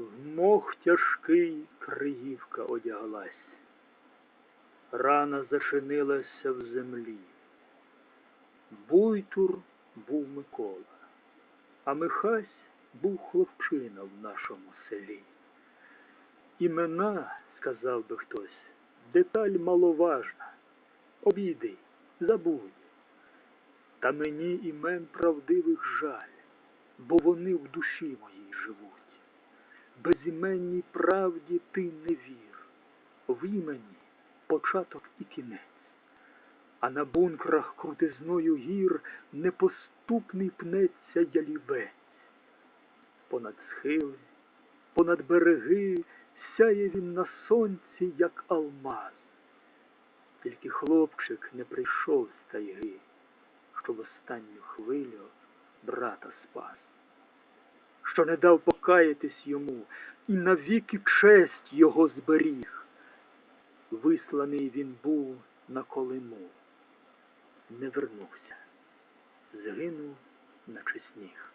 В мох тяжкий Криївка одяглась, рана зашинилася в землі. Буйтур був Микола, а Михась був хлопчина в нашому селі. Імена, сказав би хтось, деталь маловажна. Обійди, забудь. Та мені імен правдивих жаль, бо вони в душі моїй. Безіменній правді ти не вір, в імені початок і кінець, а на бункрах крутизною гір непоступний пнеться ялівець. Понад схили, понад береги сяє він на сонці, як алмаз. Тільки хлопчик не прийшов з тайги, щоб останню хвилю брата спас, що не дав покаятись йому і навіки честь його зберіг. Висланий він був на колиму, не вернувся, згинув, наче сніг.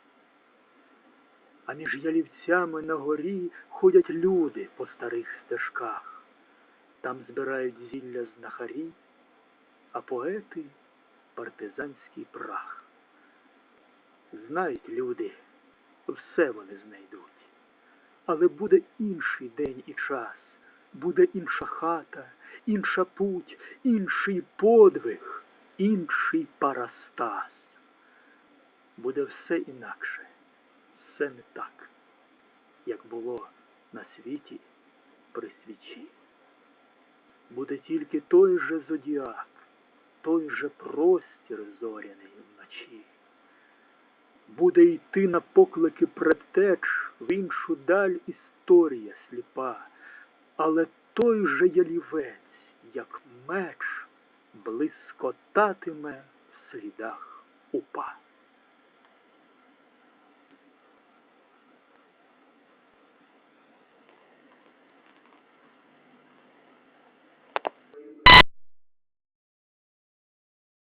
А між ялівцями на горі ходять люди по старих стежках. Там збирають зілля знахарі, а поети партизанський прах. Знають люди, все вони знайдуть. Але буде інший день і час, буде інша хата, інша путь, інший подвиг, інший парастас. Буде все інакше, все не так, як було на світі при свічі. Буде тільки той же зодіак, той же простір зоряний вночі. Буде йти на поклики предтеч в іншу даль історія сліпа, але той же ялівець, як меч, блискотатиме в слідах упа.